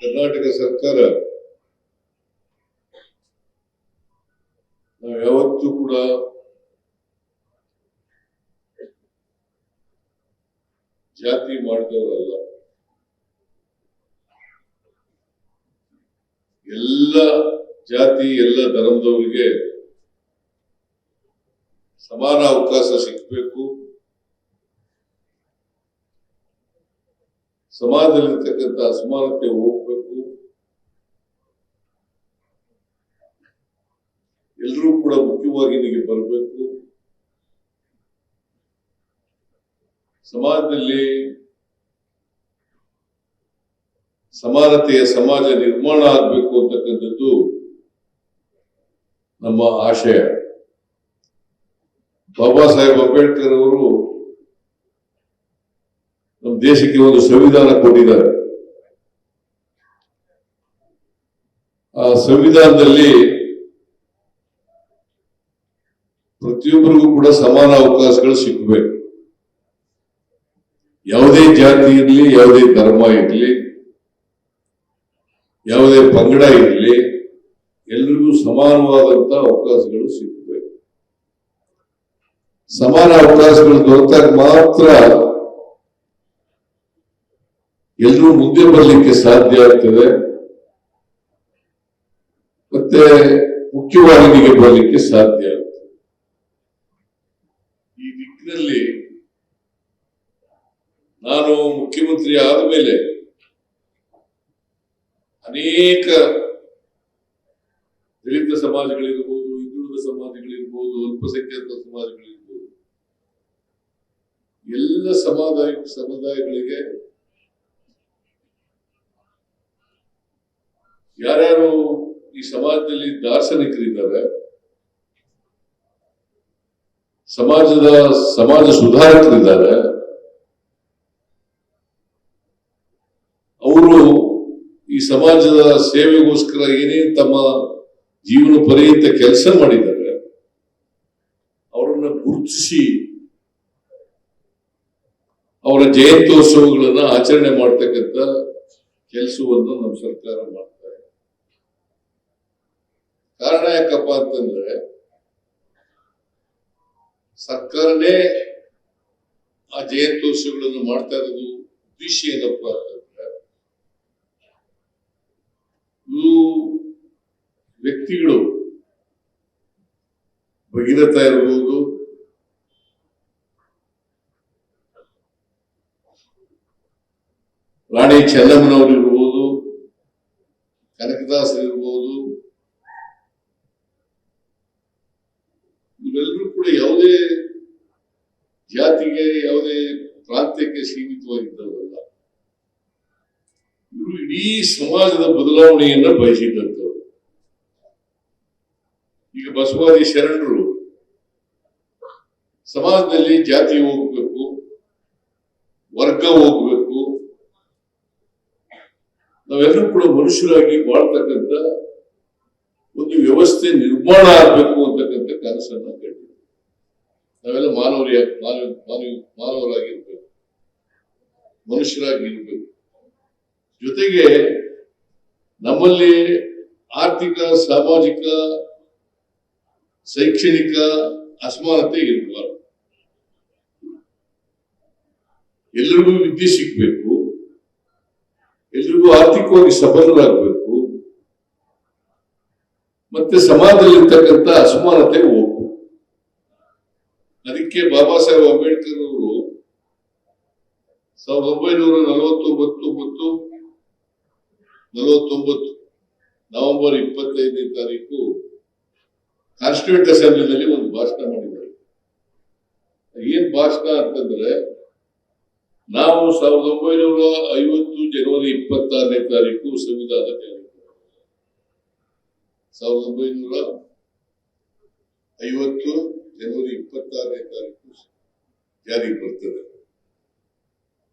ಕರ್ನಾಟಕ ಸರ್ಕಾರ ನಾವು ಯಾವತ್ತೂ ಕೂಡ ಜಾತಿ ಮಾಡಿದವರಲ್ಲ. ಎಲ್ಲ ಜಾತಿ ಎಲ್ಲ ಧರ್ಮದವರಿಗೆ ಸಮಾನ ಅವಕಾಶ ಸಿಗಬೇಕು. ಸಮಾಜದಲ್ಲಿರ್ತಕ್ಕಂಥ ಅಸಮಾನತೆ ಹೋಗ್ಬೇಕು. ಎಲ್ಲರೂ ಕೂಡ ಮುಖ್ಯವಾಗಿ ನಿಮಗೆ ಬರಬೇಕು. ಸಮಾಜದಲ್ಲಿ ಸಮಾನತೆಯ ಸಮಾಜ ನಿರ್ಮಾಣ ಆಗಬೇಕು ಅಂತಕ್ಕಂಥದ್ದು ನಮ್ಮ ಆಶಯ. ಬಾಬಾ ಸಾಹೇಬ್ ಅಂಬೇಡ್ಕರ್ ಅವರು ದೇಶಕ್ಕೆ ಒಂದು ಸಂವಿಧಾನ ಕೊಟ್ಟಿದ್ದಾರೆ. ಆ ಸಂವಿಧಾನದಲ್ಲಿ ಪ್ರತಿಯೊಬ್ಬರಿಗೂ ಕೂಡ ಸಮಾನ ಅವಕಾಶಗಳು ಸಿಗಬೇಕು ಯಾವುದೇ ಜಾತಿ ಇರಲಿ, ಯಾವುದೇ ಧರ್ಮ ಇರಲಿ, ಯಾವುದೇ ಪಂಗಡ ಇರಲಿ, ಎಲ್ರಿಗೂ ಸಮಾನವಾದಂತ ಅವಕಾಶಗಳು ಸಿಗಬೇಕು ಸಮಾನ ಅವಕಾಶಗಳು ದೊರೆತಾಗ ಮಾತ್ರ ಎಲ್ಲರೂ ಮುಂದೆ ಬರಲಿಕ್ಕೆ ಸಾಧ್ಯ ಆಗ್ತದೆ. ಮತ್ತೆ ಮುಖ್ಯವಾಹಿನಿಗೆ ಬರಲಿಕ್ಕೆ ಸಾಧ್ಯ ಆಗ್ತದೆ. ಈ ದಿಕ್ಕಿನಲ್ಲಿ ನಾನು ಮುಖ್ಯಮಂತ್ರಿ ಆದ ಮೇಲೆ ಅನೇಕ ದಲಿತ ಸಮಾಜಗಳಿರ್ಬೋದು, ಹಿಂದುಳಿದ ಸಮಾಜಗಳಿರ್ಬೋದು, ಅಲ್ಪಸಂಖ್ಯಾತ ಸಮಾಜಗಳಿರ್ಬೋದು, ಎಲ್ಲ ಸಮುದಾಯ ಸಮುದಾಯಗಳಿಗೆ ಯಾರ್ಯಾರು ಈ ಸಮಾಜದಲ್ಲಿ ದಾರ್ಶನಿಕರಿದ್ದಾರೆ, ಸಮಾಜದ ಸಮಾಜ ಸುಧಾರಕರಿದ್ದಾರೆ, ಅವರು ಈ ಸಮಾಜದ ಸೇವೆಗೋಸ್ಕರ ಏನೇನು ತಮ್ಮ ಜೀವನ ಪರ್ಯಂತ ಕೆಲಸ ಮಾಡಿದ್ದಾರೆ, ಅವರನ್ನ ಗುರುತಿಸಿ ಅವರ ಜಯಂತ್ಯೋತ್ಸವಗಳನ್ನ ಆಚರಣೆ ಮಾಡ್ತಕ್ಕಂಥ ಕೆಲಸವನ್ನು ನಮ್ಮ ಸರ್ಕಾರ ಮಾಡ್ತಾ ಇದೆ ಕಾರಣ ಯಾಕಪ್ಪ ಅಂತಂದ್ರೆ ಸರ್ಕಾರನೇ ಆ ಜಯಂತೋತ್ಸವಗಳನ್ನು ಮಾಡ್ತಾ ಇರೋದು ಉದ್ದೇಶ ಏನಪ್ಪ ಅಂತಂದ್ರೆ ಇವು ವ್ಯಕ್ತಿಗಳು ಭಗೀರಥ ಇರಬಹುದು ರಾಣಿ ಚೆನ್ನಮ್ಮನವರು ಇರ್ಬೋದು, ಕನಕದಾಸರು ಇರ್ಬೋದು ಇವೆಲ್ಲರೂ ಕೂಡ ಯಾವುದೇ ಜಾತಿಗೆ ಯಾವುದೇ ಪ್ರಾಂತ್ಯಕ್ಕೆ ಸೀಮಿತವಾಗಿದ್ದವರಲ್ಲ. ಇವರು ಇಡೀ ಸಮಾಜದ ಬದಲಾವಣೆಯನ್ನ ಬಯಸಿದ್ದಂಥವ್ರು. ಈಗ ಬಸವಾದಿ ಶರಣರು ಸಮಾಜದಲ್ಲಿ ಜಾತಿ ಹೋಗ್ಬೇಕು, ವರ್ಗ ಹೋಗ್ಬೇಕು, ನಾವೆಲ್ಲರೂ ಕೂಡ ಮನುಷ್ಯರಾಗಿ ಬಾಳ್ತಕ್ಕಂಥ ಒಂದು ವ್ಯವಸ್ಥೆ ನಿರ್ಮಾಣ ಆಗ್ಬೇಕು ಅಂತಕ್ಕಂಥ ಕನಸನ್ನ ಕಂಡಿದ್ದೀವಿ ನಾವೆಲ್ಲ ಮಾನವರಿಯ ಮಾನವ ಮಾನವ, ಮಾನವರಾಗಿರ್ಬೇಕು. ಮನುಷ್ಯರಾಗಿರ್ಬೇಕು. ಜೊತೆಗೆ ನಮ್ಮಲ್ಲಿ ಆರ್ಥಿಕ, ಸಾಮಾಜಿಕ, ಶೈಕ್ಷಣಿಕ ಅಸಮಾನತೆ ಇರಬಾರ್ದು. ಎಲ್ರಿಗೂ ವಿದ್ಯೆ ಸಿಗ್ಬೇಕು. ಎಲ್ರಿಗೂ ಆರ್ಥಿಕವಾಗಿ ಸಬಲರಾಗಬೇಕು. ಮತ್ತೆ ಸಮಾಜದಲ್ಲಿರ್ತಕ್ಕಂಥ ಅಸಮಾನತೆ ಅದಕ್ಕೆ ಬಾಬಾ ಸಾಹೇಬ್ ಅಂಬೇಡ್ಕರ್ ಅವರು ಸಾವಿರದ ಒಂಬೈನೂರ ನಲವತ್ತೊಂಬತ್ತು ಮತ್ತು ನಲವತ್ತೊಂಬತ್ತು ನವೆಂಬರ್ ಇಪ್ಪತ್ತೈದನೇ ತಾರೀಕು ಕಾನ್ಸ್ಟಿಟ್ಯೂಂಟ್ ಅಸೆಂಬ್ಲಿನಲ್ಲಿ ಒಂದು ಭಾಷಣ ಮಾಡಿದ್ದಾರೆ. ಏನ್ ಭಾಷಣ ಅಂತಂದ್ರೆ ನಾವು ಸಾವಿರದ ಒಂಬೈನೂರ ಐವತ್ತು ಜನವರಿ ಇಪ್ಪತ್ತಾರನೇ ತಾರೀಕು ಸಂವಿಧಾನ ಸಾವಿರದ ಒಂಬೈನೂರ ಐವತ್ತು ಜನವರಿ ಇಪ್ಪತ್ತಾರನೇ ತಾರೀಕು ಜಾರಿಗೆ ಬರ್ತದೆ.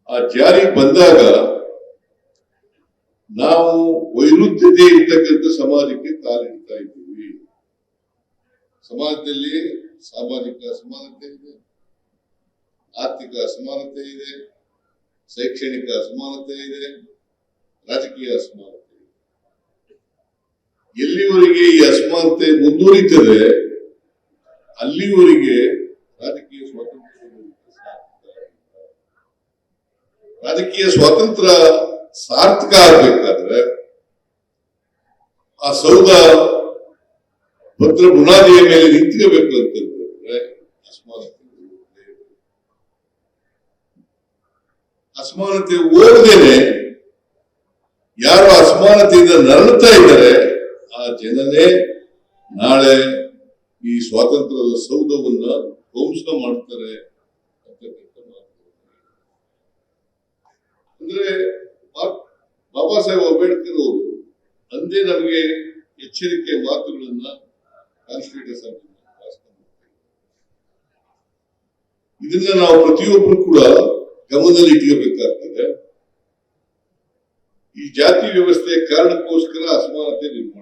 ಆ ಜಾರಿಗೆ ಬಂದಾಗ ನಾವು ವೈರುಧ್ಯತೆ ಇರ್ತಕ್ಕಂಥ ಸಮಾಜಕ್ಕೆ ಕಾಲಿಡ್ತಾ ಇದ್ದೀವಿ. ಸಮಾಜದಲ್ಲಿ ಸಾಮಾಜಿಕ ಅಸಮಾನತೆ ಇದೆ, ಆರ್ಥಿಕ ಅಸಮಾನತೆ ಇದೆ, ಶೈಕ್ಷಣಿಕ ಅಸಮಾನತೆ ಇದೆ, ರಾಜಕೀಯ ಅಸಮಾನತೆ ಇದೆ. ಎಲ್ಲಿವರೆಗೆ ಈ ಅಸಮಾನತೆ ಮುಂದುವರಿತದೆ ಅಲ್ಲಿವರೆಗೆ ರಾಜಕೀಯ ಸ್ವಾತಂತ್ರ್ಯ ರಾಜಕೀಯ ಸ್ವಾತಂತ್ರ್ಯ ಸಾರ್ಥಕ ಆಗ್ಬೇಕಾದ್ರೆ ಆ ಸೌಧ ಭದ್ರ ಬುನಾದಿಯ ಮೇಲೆ ನಿಂತ್ಕೋಬೇಕು ಅಂತಂದ್ರೆ ಅಸಮಾನತೆ ಅಸಮಾನತೆ ಓದದೇನೆ ಯಾರು ಅಸಮಾನತೆಯಿಂದ ನರಳುತ್ತಾ ಇದ್ದಾರೆ, ಆ ಜನನೇ ನಾಳೆ ಈ ಸ್ವಾತಂತ್ರ್ಯದ ಸೌಧವನ್ನ ಧ್ವಂಸ ಮಾಡ್ತಾರೆ ಅಂದ್ರೆ ಬಾಬಾ ಸಾಹೇಬ್ ಅಂಬೇಡ್ಕರ್ ಅವರು ಅಂದೇ ನಮಗೆ ಎಚ್ಚರಿಕೆ ಮಾತುಗಳನ್ನ ಇದನ್ನ ನಾವು ಪ್ರತಿಯೊಬ್ಬರು ಕೂಡ ಗಮನದಲ್ಲಿ ಇಟ್ಕೋಬೇಕಾಗ್ತದೆ. ಈ ಜಾತಿ ವ್ಯವಸ್ಥೆ ಕಾರಣಕ್ಕೋಸ್ಕರ ಅಸಮಾನತೆ ನಿರ್ಮಾಣ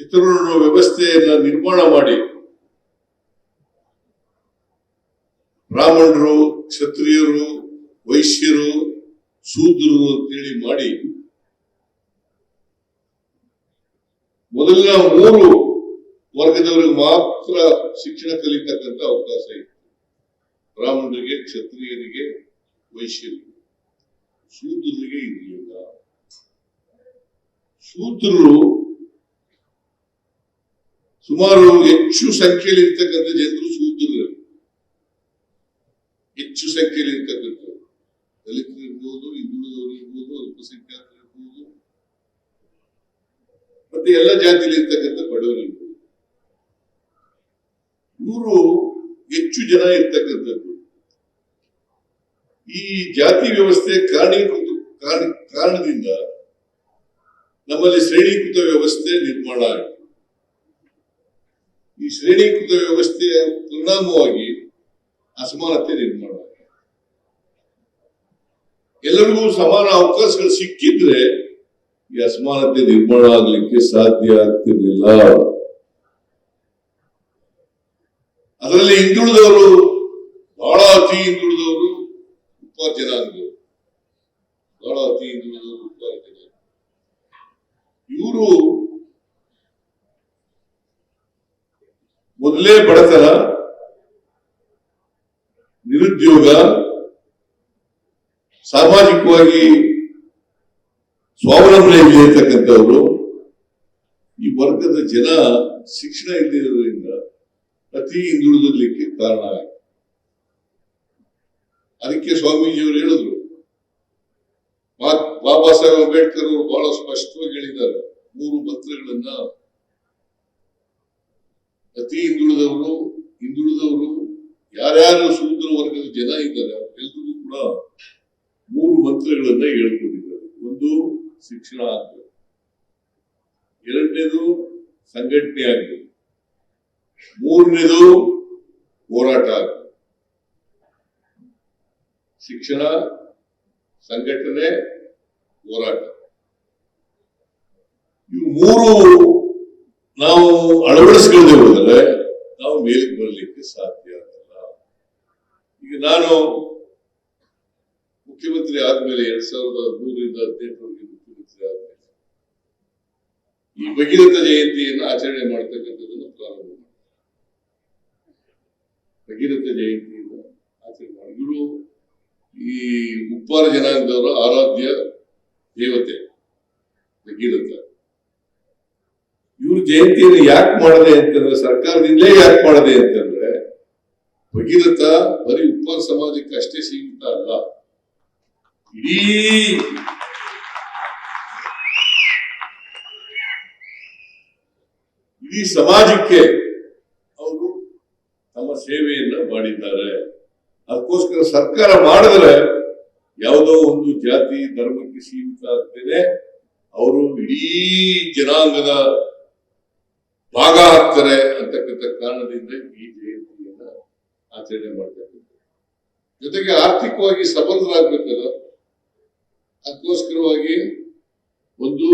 ಚಿತ್ರದುರ್ಗ ವ್ಯವಸ್ಥೆಯನ್ನ ನಿರ್ಮಾಣ ಮಾಡಿ ಬ್ರಾಹ್ಮಣರು, ಕ್ಷತ್ರಿಯರು, ವೈಶ್ಯರು, ಶೂದ್ರರು ಅಂತೇಳಿ ಮಾಡಿ ಮೊದಲಿನ ಮೂರು ವರ್ಗದವರಿಗೆ ಮಾತ್ರ ಶಿಕ್ಷಣ ಕಲಿತಕ್ಕಂಥ ಅವಕಾಶ ಇತ್ತು. ಬ್ರಾಹ್ಮಣರಿಗೆ, ಕ್ಷತ್ರಿಯರಿಗೆ, ವೈಶ್ಯರಿಗೆ. ಶೂದ್ರರಿಗೆ ಇರಲಿಲ್ಲ. ಶೂದ್ರರು ಸುಮಾರು ಹೆಚ್ಚು ಸಂಖ್ಯೆಯಲ್ಲಿ ಇರ್ತಕ್ಕಂಥ ಜನರು ಸೂತ್ರ ಹೆಚ್ಚು ಸಂಖ್ಯೆಯಲ್ಲಿ ಇರ್ತಕ್ಕಂಥವ್ರು. ದಲಿತರು ಇರ್ಬೋದು, ಹಿಂದುಳಿದವರು ಇರ್ಬೋದು, ಅಲ್ಪಸಂಖ್ಯಾತರು ಇರ್ಬೋದು. ಮತ್ತೆ ಎಲ್ಲ ಜಾತಿಯಲ್ಲಿ ಇರ್ತಕ್ಕಂಥ ಬಡವರು ಇರ್ಬೋದು. ಇವರು ಹೆಚ್ಚು ಜನ ಇರ್ತಕ್ಕಂಥದ್ದು. ಈ ಜಾತಿ ವ್ಯವಸ್ಥೆ ಕಾರಣೀಕೃತ ಕಾರಣ- ಕಾರಣದಿಂದ ನಮ್ಮಲ್ಲಿ ಶ್ರೇಣೀಕೃತ ವ್ಯವಸ್ಥೆ ನಿರ್ಮಾಣ ಆಯಿತು ಈ ಶ್ರೇಣೀಕೃತ ವ್ಯವಸ್ಥೆಯ ಪರಿಣಾಮವಾಗಿ ಅಸಮಾನತೆ ನಿರ್ಮಾಣ ಎಲ್ಲರಿಗೂ ಸಮಾನ ಅವಕಾಶಗಳು ಸಿಕ್ಕಿದ್ರೆ ಈ ಅಸಮಾನತೆ ನಿರ್ಮಾಣ ಆಗ್ಲಿಕ್ಕೆ ಸಾಧ್ಯ ಆಗ್ತಿರ್ಲಿಲ್ಲ. ಅದರಲ್ಲಿ ಹಿಂದುಳಿದವರು ಬಹಳ ಅತಿ ಹಿಂದುಳಿದವರು ಉಪ ಜನಾಂಗದವರು. ಬಹಳ ಅತಿ ಹಿಂದುಳಿದವರು ಉಪ ಜನಾಂಗ ಇವರು ಮೊದಲೇ ಬಡತನ ನಿರುದ್ಯೋಗ ಸಾಮಾಜಿಕವಾಗಿ ಸ್ವಾವಲಂಬನೆ ಇರ್ತಕ್ಕಂಥವರು ಈ ವರ್ಗದ ಜನ ಶಿಕ್ಷಣ ಇಲ್ಲದಿರೋದ್ರಿಂದ ಅತಿ ಹಿಂದುಳಿದಲಿಕ್ಕೆ ಕಾರಣ ಆಯಿತು. ಅದಕ್ಕೆ ಸ್ವಾಮೀಜಿಯವರು ಹೇಳಿದ್ರು ಬಾಬಾ ಸಾಹೇಬ್ ಅಂಬೇಡ್ಕರ್ ಅವರು ಬಹಳ ಸ್ಪಷ್ಟವಾಗಿ ಹೇಳಿದ್ದಾರೆ, ಮೂರು ಮಂತ್ರಗಳನ್ನ ಅತಿ ಹಿಂದುಳಿದವರು ಹಿಂದುಳಿದವರು ಯಾರ್ಯಾರು ಶೂದ್ರ ವರ್ಗದ ಜನ ಇದ್ದಾರೆ ಎಲ್ರಿಗೂ ಕೂಡ ಮೂರು ಮಂತ್ರಗಳನ್ನ ಹೇಳ್ಕೊಂಡಿದ್ದಾರೆ. ಒಂದು, ಶಿಕ್ಷಣ ಆಗ್ಬೇಕು. ಎರಡನೇದು, ಸಂಘಟನೆ ಆಗ್ಬೇಕು. ಮೂರನೇದು, ಹೋರಾಟ ಆಗ್ಬೇಕು. ಶಿಕ್ಷಣ, ಸಂಘಟನೆ, ಹೋರಾಟ. ಇವು ಮೂರು ನಾವು ಅಳವಡಿಸ್ಕೊಳ್ಳದೆ ಹೋದರೆ ನಾವು ಮೇಲಕ್ಕೆ ಬರಲಿಕ್ಕೆ ಸಾಧ್ಯ ಆಗಲ್ಲ. ಈಗ ನಾನು ಮುಖ್ಯಮಂತ್ರಿ ಆದ್ಮೇಲೆ ಎರಡ್ ಸಾವಿರದ ಮೂರರಿಂದ ಹದಿನೆಂಟರವರೆಗೆ ಮುಖ್ಯಮಂತ್ರಿ ಆದ್ಮೇಲೆ ಈ ಭಗೀರಥ ಜಯಂತಿಯನ್ನು ಆಚರಣೆ ಮಾಡ್ತಕ್ಕಂಥದ್ದನ್ನು ಪ್ರಾರಂಭ ಮಾಡಿ ಭಗೀರಥ ಜಯಂತಿಯನ್ನು ಆಚರಣೆ ಮಾಡಿ. ಇವರು ಈ ಉಪ್ಪಾರ ಜನಾಂಗದವರ ಆರಾಧ್ಯ ದೇವತೆ ಭಗೀರಥ. ಇವ್ರ ಜಯಂತಿಯನ್ನು ಯಾಕೆ ಮಾಡದೆ ಅಂತಂದ್ರೆ, ಸರ್ಕಾರದಿಂದಲೇ ಯಾಕೆ ಮಾಡದೆ ಅಂತಂದ್ರೆ, ಭಗೀರಥ ಬರೀ ಉಪ್ಪಾರ ಸಮಾಜಕ್ಕೆ ಅಷ್ಟೇ ಸೀಮಿತ ಅಲ್ಲ ಇಡೀ ಇಡೀ ಸಮಾಜಕ್ಕೆ ಅವರು ತಮ್ಮ ಸೇವೆಯನ್ನ ಮಾಡಿದ್ದಾರೆ. ಅದಕ್ಕೋಸ್ಕರ ಸರ್ಕಾರ ಮಾಡಿದ್ರೆ ಯಾವುದೋ ಒಂದು ಜಾತಿ, ಧರ್ಮಕ್ಕೆ ಸೀಮಿತ ಆಗ್ತೇನೆ. ಅವರು ಇಡೀ ಜನಾಂಗದ ಭಾಗ ಆಗ್ತಾರೆ ಅಂತಕ್ಕಂಥ ಕಾರಣದಿಂದ ಈ ಜಯಂತಿಯನ್ನ ಆಚರಣೆ ಮಾಡ್ತಕ್ಕಂಥ ಜೊತೆಗೆ ಆರ್ಥಿಕವಾಗಿ ಸಬಲರಾಗ್ಬೇಕಲ್ಲ, ಅದಕ್ಕೋಸ್ಕರವಾಗಿ ಒಂದು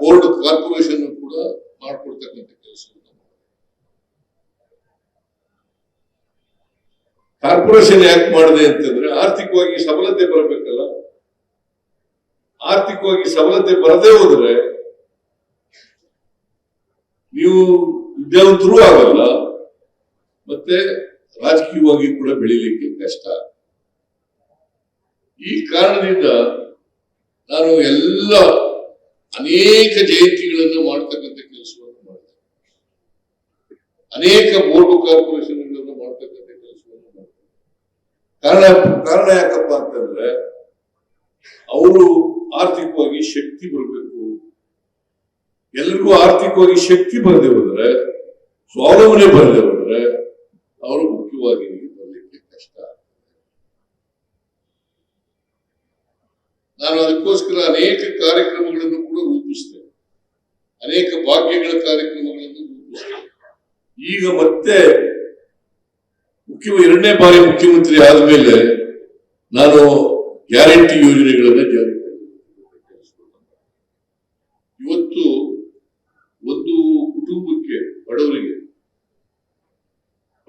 ಬೋರ್ಡ್ ಕಾರ್ಪೊರೇಷನ್ ಕೂಡ ಮಾಡ್ಕೊಡ್ತಕ್ಕಂಥ ಕೆಲಸ. ಕಾರ್ಪೊರೇಷನ್ ಯಾಕೆ ಮಾಡಿದೆ ಅಂತಂದ್ರೆ ಆರ್ಥಿಕವಾಗಿ ಸಬಲತೆ ಬರಬೇಕಲ್ಲ ಆರ್ಥಿಕವಾಗಿ ಸಬಲತೆ ಬರದೇ ಹೋದ್ರೆ ನೀವು ವಿದ್ಯಾವಂತರೂ ಆಗಲ್ಲ, ಮತ್ತೆ ರಾಜಕೀಯವಾಗಿ ಕೂಡ ಬೆಳಿಲಿಕ್ಕೆ ಕಷ್ಟ. ಈ ಕಾರಣದಿಂದ ನಾನು ಎಲ್ಲ ಅನೇಕ ಜಯಂತಿಗಳನ್ನು ಮಾಡ್ತಕ್ಕಂಥ ಕೆಲಸವನ್ನು ಮಾಡಿದೆ ಅನೇಕ ಬೋರ್ಡು ಕಾರ್ಪೊರೇಷನ್ಗಳನ್ನು ಮಾಡ್ತಕ್ಕಂಥ ಕೆಲಸವನ್ನು ಮಾಡಿದೆ ಕಾರಣ ಕಾರಣ ಯಾಕಪ್ಪ ಅಂತಂದ್ರೆ ಅವರು ಆರ್ಥಿಕವಾಗಿ ಶಕ್ತಿ ಬರಬೇಕು. ಎಲ್ರಿಗೂ ಆರ್ಥಿಕವಾಗಿ ಶಕ್ತಿ ಬರದೆ ಹೋದ್ರೆ, ಸ್ವಾವಲಂಬನೆ ಬರದೆ ಹೋದ್ರೆ, ಅವರು ಮುಖ್ಯವಾಗಿ ಬರಲಿಕ್ಕೆ ಕಷ್ಟ ನಾನು ಅದಕ್ಕೋಸ್ಕರ ಅನೇಕ ಕಾರ್ಯಕ್ರಮಗಳನ್ನು ಕೂಡ ರೂಪಿಸ್ತೇನೆ. ಅನೇಕ ಭಾಗ್ಯಗಳ ಕಾರ್ಯಕ್ರಮಗಳನ್ನು ರೂಪಿಸ್ತೇನೆ. ಈಗ ಮತ್ತೆ ಮುಖ್ಯ ಎರಡನೇ ಬಾರಿ ಮುಖ್ಯಮಂತ್ರಿ ಆದ್ಮೇಲೆ ನಾನು ಗ್ಯಾರಂಟಿ ಯೋಜನೆಗಳನ್ನ ಜಾರಿ ಇವತ್ತು ಒಂದು ಕುಟುಂಬಕ್ಕೆ ಬಡವರಿಗೆ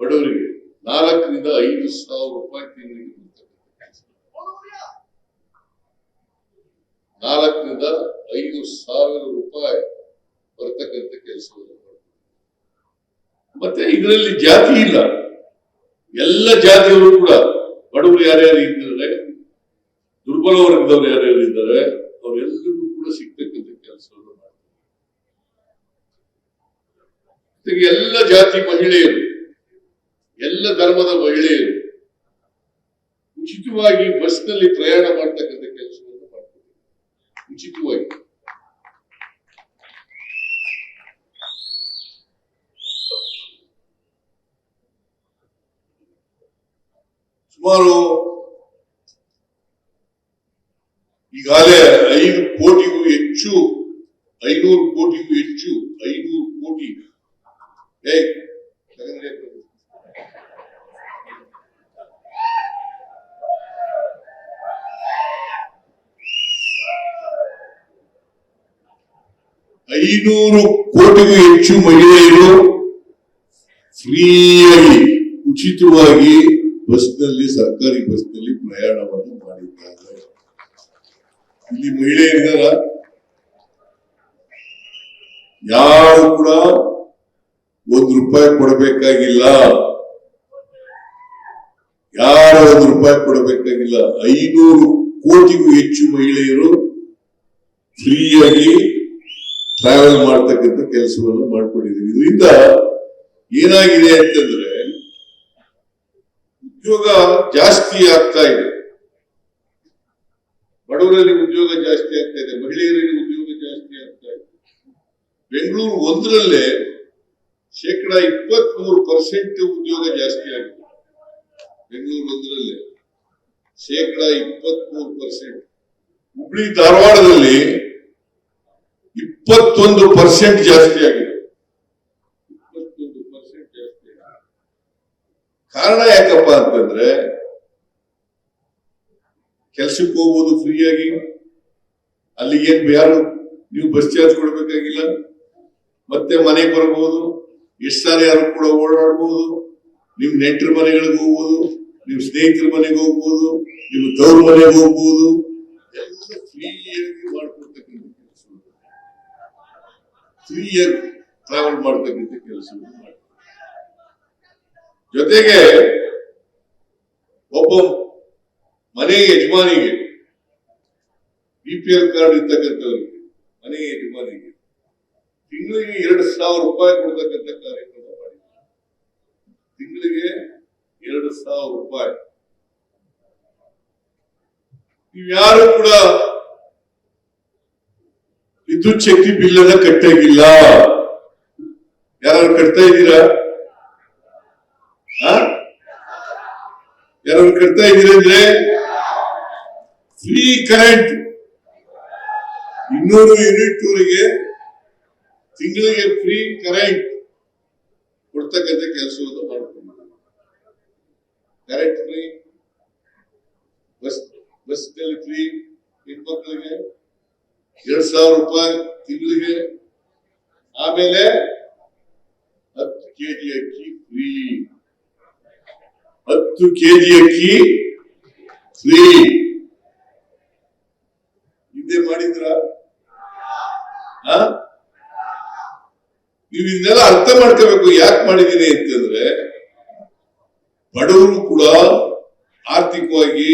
ಬಡವರಿಗೆ ನಾಲ್ಕರಿಂದ ಐದು ಸಾವಿರ ರೂಪಾಯಿ ತಿಂಗಳಿಗೆ. ನಾಲ್ಕರಿಂದ ಐದು ಸಾವಿರ ರೂಪಾಯಿ ಬರ್ತಕ್ಕಂಥ ಕೆಲಸವನ್ನು. ಮತ್ತೆ ಇದರಲ್ಲಿ ಜಾತಿ ಇಲ್ಲ ಎಲ್ಲ ಜಾತಿಯವರು ಕೂಡ ಬಡವರು ಯಾರ್ಯಾರು ಇದ್ದಾರೆ ದುರ್ಬಲ ಯಾರ್ಯಾರು ಇದ್ದಾರೆ ಅವರೆಲ್ಲರಿಗೂ ಕೂಡ ಸಿಗ್ತಕ್ಕಂಥ ಕೆಲಸವನ್ನು ಮಾಡ್ತಾರೆ. ಎಲ್ಲ ಜಾತಿ ಮಹಿಳೆಯರು, ಎಲ್ಲ ಧರ್ಮದ ಮಹಿಳೆಯರು ಉಚಿತವಾಗಿ ಬಸ್ನಲ್ಲಿ ಪ್ರಯಾಣ ಮಾಡ್ತಕ್ಕಂಥ ಕೆಲಸವನ್ನು ಮಾಡ್ತಾರೆ ಉಚಿತವಾಗಿ. ಸುಮಾರು ಈಗಾಗಲೇ ಐದು ಕೋಟಿಗೂ ಹೆಚ್ಚು ಐನೂರು ಕೋಟಿಗೂ ಹೆಚ್ಚು ಐನೂರು ಕೋಟಿ ಏ ತಗೊಂಡ್ರೆ ಐನೂರು ಕೋಟಿಗೂ ಹೆಚ್ಚು ಮಹಿಳೆಯರು ಫ್ರೀಯಾಗಿ ಉಚಿತವಾಗಿ ಬಸ್ನಲ್ಲಿ, ಸರ್ಕಾರಿ ಬಸ್ನಲ್ಲಿ ಪ್ರಯಾಣವನ್ನು ಮಾಡಿದ್ದಾರೆ. ಇಲ್ಲಿ ಮಹಿಳೆಯರಿದ್ದಾರ ಯಾರು ಕೂಡ ಒಂದು ರೂಪಾಯಿ ಕೊಡಬೇಕಾಗಿಲ್ಲ. ಯಾರು ಒಂದು ರೂಪಾಯಿ ಕೊಡಬೇಕಾಗಿಲ್ಲ. ಐನೂರು ಕೋಟಿಗೂ ಹೆಚ್ಚು ಮಹಿಳೆಯರು ಫ್ರೀಯಾಗಿ ಟ್ರಾವೆಲ್ ಮಾಡ್ತಕ್ಕಂಥ ಕೆಲಸವನ್ನು ಮಾಡ್ಕೊಂಡಿದ್ದೀವಿ. ಇದರಿಂದ ಏನಾಗಿದೆ ಅಂತಂದ್ರೆ ಉದ್ಯೋಗ ಜಾಸ್ತಿ ಆಗ್ತಾ ಇದೆ. ಬಡವರಲ್ಲಿ ಉದ್ಯೋಗ ಜಾಸ್ತಿ ಆಗ್ತಾ ಇದೆ. ಮಹಿಳೆಯರಲ್ಲಿ ಉದ್ಯೋಗ ಜಾಸ್ತಿ ಆಗ್ತಾ ಇದೆ. ಬೆಂಗಳೂರು ಒಂದರಲ್ಲೇ ಶೇಕಡ ಇಪ್ಪತ್ತ್ ಮೂರು ಪರ್ಸೆಂಟ್ ಉದ್ಯೋಗ ಜಾಸ್ತಿ ಆಗಿದೆ. ಬೆಂಗಳೂರು ಒಂದರಲ್ಲೇ ಶೇಕಡ ಇಪ್ಪತ್ತ್ ಮೂರು ಪರ್ಸೆಂಟ್. ಹುಬ್ಳಿ ಧಾರವಾಡದಲ್ಲಿ ಇಪ್ಪತ್ತೊಂದು ಪರ್ಸೆಂಟ್ ಜಾಸ್ತಿ ಆಗಿದೆ. ಇಪ್ಪತ್ತೊಂದು ಪರ್ಸೆಂಟ್ ಜಾಸ್ತಿ ಕಾರಣ ಯಾಕಪ್ಪ ಅಂತಂದ್ರೆ, ಕೆಲ್ಸಕ್ಕೆ ಹೋಗ್ಬೋದು ಫ್ರೀಯಾಗಿ, ಅಲ್ಲಿಗೆ ಏನ್ ಯಾರು ನೀವು ಬಸ್ ಚಾರ್ಜ್ ಕೊಡ್ಬೇಕಾಗಿಲ್ಲ. ಮತ್ತೆ ಮನೆಗೆ ಬರ್ಬೋದು, ಎಷ್ಟು ಸಾರಿ ಯಾರು ಕೂಡ ಓಡಾಡ್ಬೋದು, ನಿಮ್ ನೆಂಟರ ಮನೆಗಳಿಗೆ ಹೋಗ್ಬೋದು, ನಿಮ್ ಸ್ನೇಹಿತರ ಮನೆಗೆ ಹೋಗ್ಬೋದು ನಿಮ್ ತವ್ರ ಮನೆಗೆ ಹೋಗ್ಬೋದು. ಎಲ್ಲ ಫ್ರೀಯಾಗಿ ಕೆಲಸ ಫ್ರೀಯಾಗಿ ಟ್ರಾವೆಲ್ ಮಾಡ್ತಕ್ಕಂಥ ಕೆಲಸ ಜೊತೆಗೆ ಒಬ್ಬ ಮನೆ ಯಜಮಾನಿಗೆ ಬಿ ಪಿ ಎಲ್ ಕಾರ್ಡ್ ಇರ್ತಕ್ಕಂಥವ್ರಿಗೆ, ಮನೆ ಯಜಮಾನಿಗೆ ತಿಂಗಳಿಗೆ ಎರಡು ಸಾವಿರ ರೂಪಾಯಿ ಕೊಡ್ತಕ್ಕಂಥ ಕಾರ್ಯಕ್ರಮ ಮಾಡಿದ್ರು. ತಿಂಗಳಿಗೆ ಎರಡು ಸಾವಿರ ರೂಪಾಯಿ. ನೀವ್ಯಾರು ಕೂಡ ವಿದ್ಯುತ್ ಶಕ್ತಿ ಬಿಲ್ ಅನ್ನ ಕಟ್ಟಾಗಿಲ್ಲ. ಯಾರು ಕಟ್ತಾ ಇದ್ದೀರಾ? ಯಾರು ಕಟ್ತಾ ಇದ್ದೀರಾ ಅಂದ್ರೆ ಫ್ರೀ ಕರೆಂಟ್ ಇನ್ನೂರು ಯೂನಿಟ್ ಊರಿಗೆ ತಿಂಗಳಿಗೆ ಫ್ರೀ ಕರೆಂಟ್ ಕೊಡ್ತಕ್ಕಂಥ ಕೆಲಸವನ್ನು ಮಾಡ್ಕೊಂಡು ಕರೆಂಟ್ ಫ್ರೀ ಬಸ್ ಬಸ್ನಲ್ಲಿ ಫ್ರೀ ಹೆಣ್ಮಕ್ಳಿಗೆ ಎರಡ್ ಸಾವಿರ ರೂಪಾಯಿ ತಿಂಗಳಿಗೆ. ಆಮೇಲೆ ಹತ್ತು ಕೆಜಿ ಅಕ್ಕಿ ಫ್ರೀ. ಹತ್ತು ಕೆಜಿ ಅಕ್ಕಿ ಫ್ರೀ. ಹಿಂದೆ ಮಾಡಿದ್ರ? ನೀವು ಇದನ್ನೆಲ್ಲ ಅರ್ಥ ಮಾಡ್ಕೋಬೇಕು, ಯಾಕೆ ಮಾಡಿದೀನಿ ಅಂತಂದ್ರೆ ಬಡವರು ಕೂಡ ಆರ್ಥಿಕವಾಗಿ,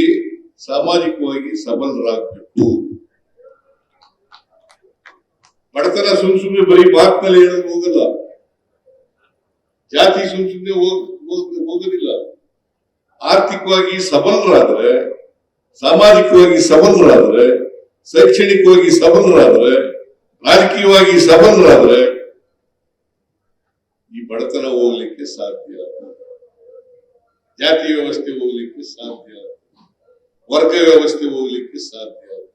ಸಾಮಾಜಿಕವಾಗಿ ಸಬಲರಾಗಬೇಕು. ಬಡತನ ಸುಮ್ ಸುಮ್ನೆ ಬರೀ ಮಾತಿನಲ್ಲಿ ಹೇಳಕ್ ಹೋಗಲ್ಲ. ಜಾತಿ ಸುಮ್ ಹೋಗ್- ಹೋಗೋದಿಲ್ಲ. ಆರ್ಥಿಕವಾಗಿ ಸಬಲರಾದ್ರೆ, ಸಾಮಾಜಿಕವಾಗಿ ಸಬಲರಾದ್ರೆ, ಶೈಕ್ಷಣಿಕವಾಗಿ ಸಬಲರಾದ್ರೆ, ರಾಜಕೀಯವಾಗಿ ಸಬಲರಾದ್ರೆ ಈ ಬಡತನ ಹೋಗ್ಲಿಕ್ಕೆ ಸಾಧ್ಯ. ಜಾತಿ ವ್ಯವಸ್ಥೆ ಹೋಗ್ಲಿಕ್ಕೆ ಸಾಧ್ಯ. ವರ್ಗ ವ್ಯವಸ್ಥೆ ಹೋಗ್ಲಿಕ್ಕೆ ಸಾಧ್ಯ.